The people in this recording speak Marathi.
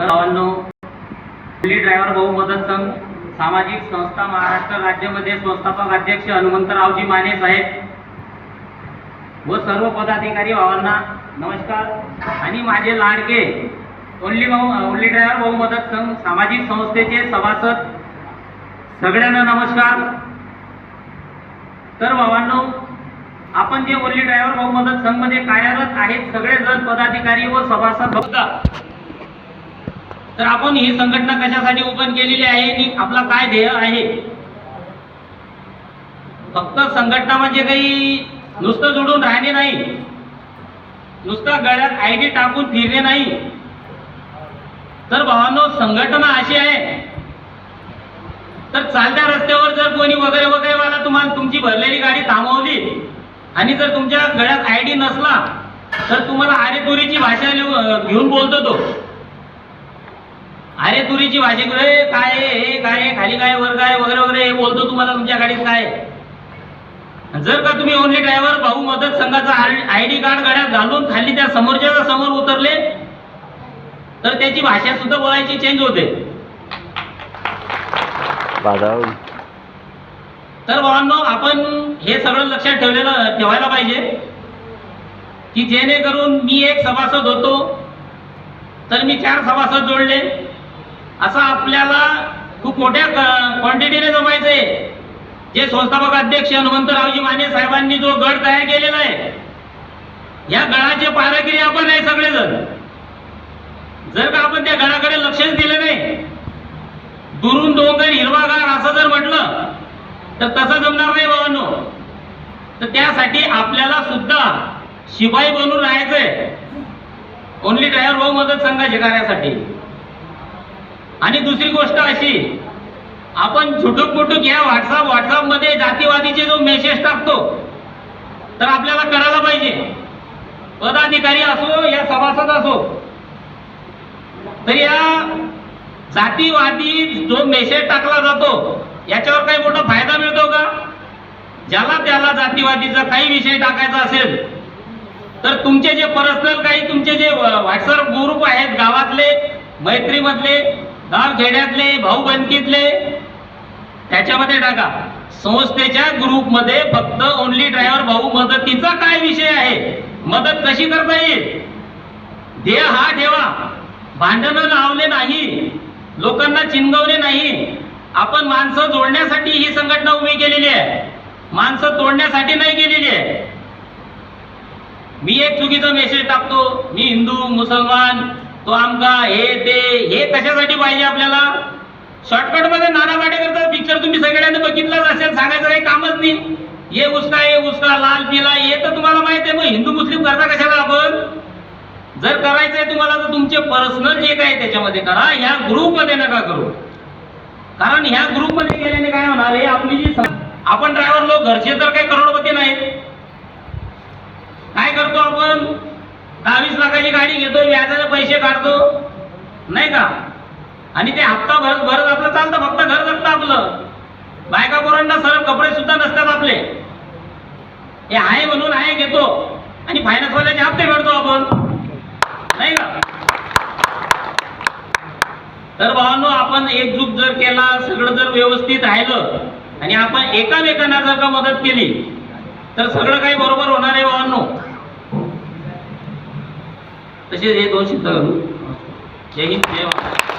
भावांनो दिल्ली ड्रायव्हर भाऊ मदत संघ सामाजिक संस्था महाराष्ट्र राज्यामध्ये संस्थापक अध्यक्ष हनुमंतरावजी माने साहेब व सर्व पदाधिकारी भावांना नमस्कार. आणि माझे लाडके ओनली भाऊ ओनली ड्रायव्हर भाऊ मदत संघ सामाजिक संस्थेचे सभासद सगळ्यांना नमस्कार. तर भावांनो आपण जे ओनली ड्रायव्हर भाऊ मदत संघमध्ये कार्यरत आहेत सगळेजण पदाधिकारी व सभासद बघता तर आपण ही संघटना कशासाठी ओपन केलेली आहे आणि आपला काय ध्येय आहे? फक्त संघटना म्हणजे काही नुसतं जोडून राहणे नाही. नुसतं गळ्यात आय डी टाकून फिरणे नाही. तर भावांनो संघटना अशी आहे. तर चालत्या रस्त्यावर जर कोणी वगैरे वगैरे वाला तुम्हाला तुमची भरलेली गाडी थांबवली आणि जर तुमच्या गळ्यात आय डी नसला तर तुम्हाला आरेतुरीची भाषा लिहू- घेऊन बोलतो तो. अरे तुरीची घेऊन, "ए, काय आहे, हे काय खाली काय वर काय वगैरे वगैरे हे बोलतो तुम्हाला तुमच्या गाडीत काय आहे." जर का तुम्ही ओनली ड्रायव्हर भाऊ मदत संघाचा आय डी कार्ड गड्यात घालून खाली त्या समोरच्या समोर उतरले तर त्याची भाषा सुद्धा बोलायची चेंज होते. तर भावांनो आपण हे सगळं लक्षात ठेवलेलं ठेवायला पाहिजे की जेणेकरून मी एक सभासद होतो तर मी चार सभासद जोडले. असं आपल्याला खूप मोठ्या क्वांटिटीने जमायचं आहे जे संस्थापक अध्यक्ष हनुमंतरावजी माने साहेबांनी जो गड तयार केलेला आहे या गडाचे पारागिरी आपण आहे सगळेजण. जर का आपण त्या गडाकडे लक्षच दिलं नाही दुरून डोंगर हिरवागार असं जर म्हटलं तर तसं जमणार नाही बाबांनो. तर त्यासाठी आपल्याला सुद्धा शिपाई बनून राहायचंय. ओनली ड्रायव्हर भाऊ मदत संघाच्या कार्यासाठी. आणि दुसरी गोष्ट अशी आपण झुटूक फुटूक या व्हॉट्सअप व्हॉट्सअपमध्ये जातीवादीचे जो मेसेज टाकतो तर आपल्याला करायला पाहिजे. पदाधिकारी असो या सभासद असो तर या जातीवादी जो मेसेज टाकला जातो याच्यावर काही मोठा फायदा मिळतो का? ज्याला त्याला जातीवादीचा काही विषय टाकायचा असेल तर तुमचे जे पर्सनल काही तुमचे जे व्हॉट्सअप ग्रुप आहेत गावातले मैत्रीमधले गाव खेड्यातले भाऊ बनकीतले त्याच्यामध्ये टाका. संस्थेच्या ग्रुपमध्ये फक्त ओनली ड्रायव्हर भाऊ मदतीचा काय विषय आहे? मदत कशी करता येईल? दे हा ठेवा. भांडणं लावले नाही. लोकांना चिंगवले नाही. आपण माणसं जोडण्यासाठी ही संघटना उभी केलेली आहे. माणसं तोडण्यासाठी नाही केलेली आहे. मी एक चुकीचा मेसेज टाकतो. मी हिंदू मुसलमान तो आमका हे ते हे कशासाठी पाहिजे आपल्याला? शॉर्टकटमध्ये नाना पाटेकरचा पिक्चर तुम्ही सगळ्यांनी बघितलाच असेल सांगायचं काही कामच नाही. ये उसका हे उसका लाल पिला हे तर तुम्हाला माहीत आहे मग हिंदू मुस्लिम करता कशाला आपण? जर करायचंय तुम्हाला तर तुमचे पर्सनल जे काय त्याच्यामध्ये करा. ह्या ग्रुपमध्ये नका करू. कारण ह्या ग्रुपमध्ये गेल्याने काय होणार आहे आपली जी आपण ड्रायव्हर लोक घरचे तर काही करोडपती नाहीत काय करतो आपण दहावीस लाखाची गाडी घेतो व्याजाचे पैसे काढतो. नाही का? आणि ते हप्ता भरत भरत आपलं चालतं फक्त घर जगतं आपलं. बायका पोरांना सरळ कपडे सुद्धा नसतात आपले. हे आहे म्हणून आहे घेतो. आणि फायनान्सवाल्याचे हप्ते भरतो आपण. नाही का? तर भावांनो आपण एकजूट जर केला सगळं जर व्यवस्थित राहिलं आणि आपण एकामेकांना जर का मदत केली तर सगळं काही बरोबर होणार आहे भावांनो तसेच हे दोन शब्द घालू जय हिंद जय महाराष्ट्र